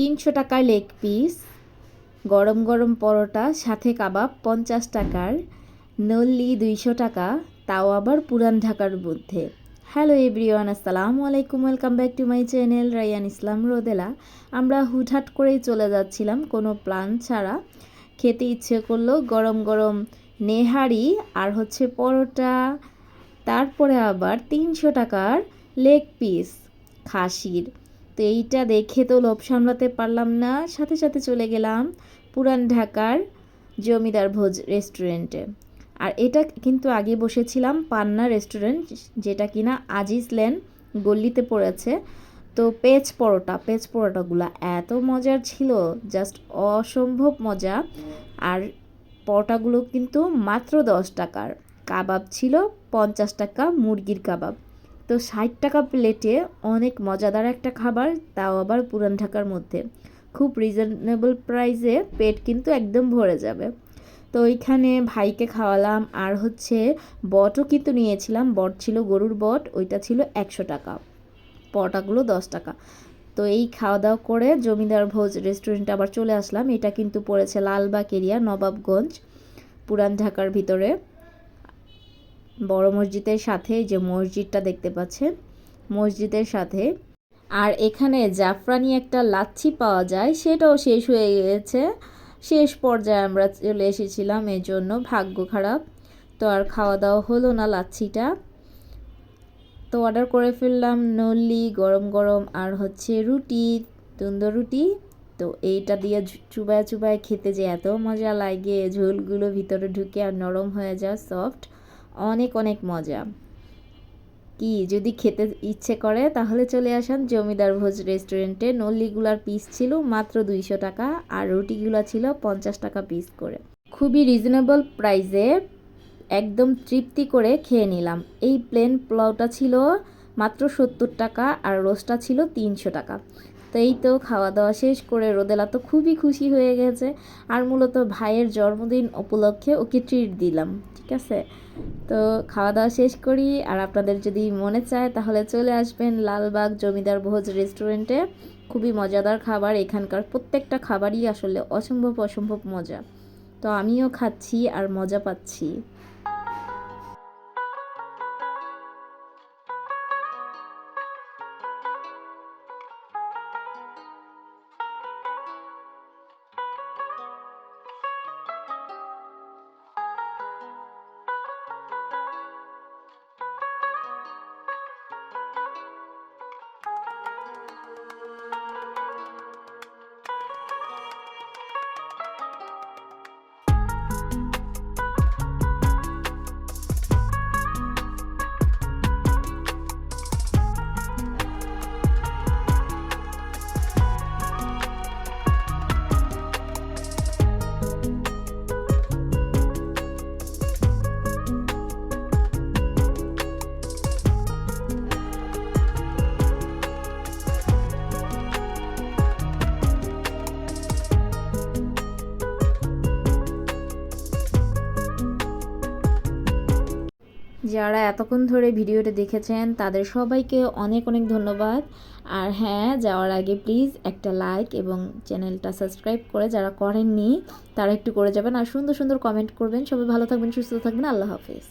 তিনশো টাকার leg piece, গরম গরম পরোটা, সাথে কাবাব পঞ্চাশ টাকার, নল্লি দুইশো টাকা, তাও আবার পুরান ঢাকার মধ্যে। হ্যালো এভরিওয়ান আসসালামু আলাইকুম welcome back to my channel Rayan Islam Rodela আমরা হুটহাট করেই চলে যাচ্ছিলাম কোনো প্ল্যান ছাড়া। খেতে ইচ্ছে করল গরম গরম নেহারি আর হচ্ছে পরোটা, তারপরে আবার তিনশো টাকার লেগ পিস, খাসির। তো এইটা দেখে তো লোভ সামলাতে পারলাম না। সাথে সাথে চলে গেলাম পুরান ঢাকার জমিদার ভোজ রেস্টুরেন্টে। আর এটা কিন্তু আগে বসেছিলাম পান্না রেস্টুরেন্ট, যেটা কিনা আজিজ লেন গল্লিতে পড়েছে। তো পেজ পরোটা পেজ পরোটাগুলো এত মজার ছিল, জাস্ট অসম্ভব মজা। আর পরোটাগুলো কিন্তু মাত্র দশ টাকার। কাবাব ছিল পঞ্চাশ টাকা, মুরগির কাবাব। তো ষাট টাকা প্লেটে অনেক মজাদার একটা খাবার, তাও আবার পুরান ঢাকার মধ্যে। খুব রিজনেবল প্রাইসে পেট কিন্তু একদম ভরে যাবে। তো ওইখানে ভাইকে খাওয়ালাম, আর হচ্ছে বটও কিন্তু নিয়েছিলাম। বট ছিল গরুর বট, ওইটা ছিল একশো টাকা। পটাগুলো দশ টাকা। তো এই খাওয়া দাওয়া করে জমিদার ভোজ রেস্টুরেন্টে আবার চলে আসলাম। এটা কিন্তু পড়েছে লালবাগ এরিয়া নবাবগঞ্জ, পুরান ঢাকার ভিতরে। বড় মসজিদের সাথে যে মসজিদটা দেখতে পাচ্ছেন, মসজিদের সাথে। আর এখানে জাফরানি একটা লাচ্ছি পাওয়া যায়, সেটাও শেষ হয়ে গিয়েছে শেষ পর্যায়ে আমরা চলে এসেছিলাম এর জন্য ভাগ্য খারাপ। তো আর খাওয়া দাওয়া হলো না লাচ্ছিটা। তো অর্ডার করে ফেললাম নল্লি, গরম গরম, আর হচ্ছে রুটি তন্দুর রুটি। তো এইটা দিয়ে চুবায় চুবায় খেতে যে এত মজা লাগে, ঝোলগুলো ভিতরে ঢুকে আর নরম হয়ে যায় সফট অনেক অনেক মজা। কি, যদি খেতে ইচ্ছে করে, তাহলে চলে আসান জমিদার ভোজ রেস্টুরেন্টে নল্লিগুলার পিস ছিল মাত্র দুইশো টাকা আর রুটিগুলো ছিল পঞ্চাশ টাকা পিস করে। খুবই রিজনেবল প্রাইসে একদম তৃপ্তি করে খেয়ে নিলাম। এই প্লেন পোলাওটা ছিল মাত্র সত্তর টাকা আর রোস্টটা ছিল তিনশো টাকা। তো এই তো খাওয়া দাওয়া শেষ করে রোদেলা তো খুবই খুশি হয়ে গেছে। আর মূলত ভাইয়ের জন্মদিন উপলক্ষে ওকে ট্রিট দিলাম, ঠিক আছে? তো খাওয়া দাওয়া শেষ করি। আর আপনাদের যদি মনে চায় তাহলে চলে আসবেন লালবাগ জমিদার ভোজ রেস্টুরেন্টে খুবই মজাদার খাবার, এখানকার প্রত্যেকটা খাবারই আসলে অসম্ভব অসম্ভব মজা। তো আমিও খাচ্ছি আর মজা পাচ্ছি। যারা এতক্ষণ ধরে ভিডিওটা দেখেছেন, তাদের সবাইকে অনেক অনেক ধন্যবাদ। আর হ্যাঁ যাওয়ার আগে প্লিজ একটা লাইক এবং চ্যানেলটা সাবস্ক্রাইব করে যারা করেননি, তারা একটু করে যাবেন। আর সুন্দর সুন্দর কমেন্ট করবেন। সবাই ভালো থাকবেন, সুস্থ থাকবেন। আল্লাহ হাফিজ।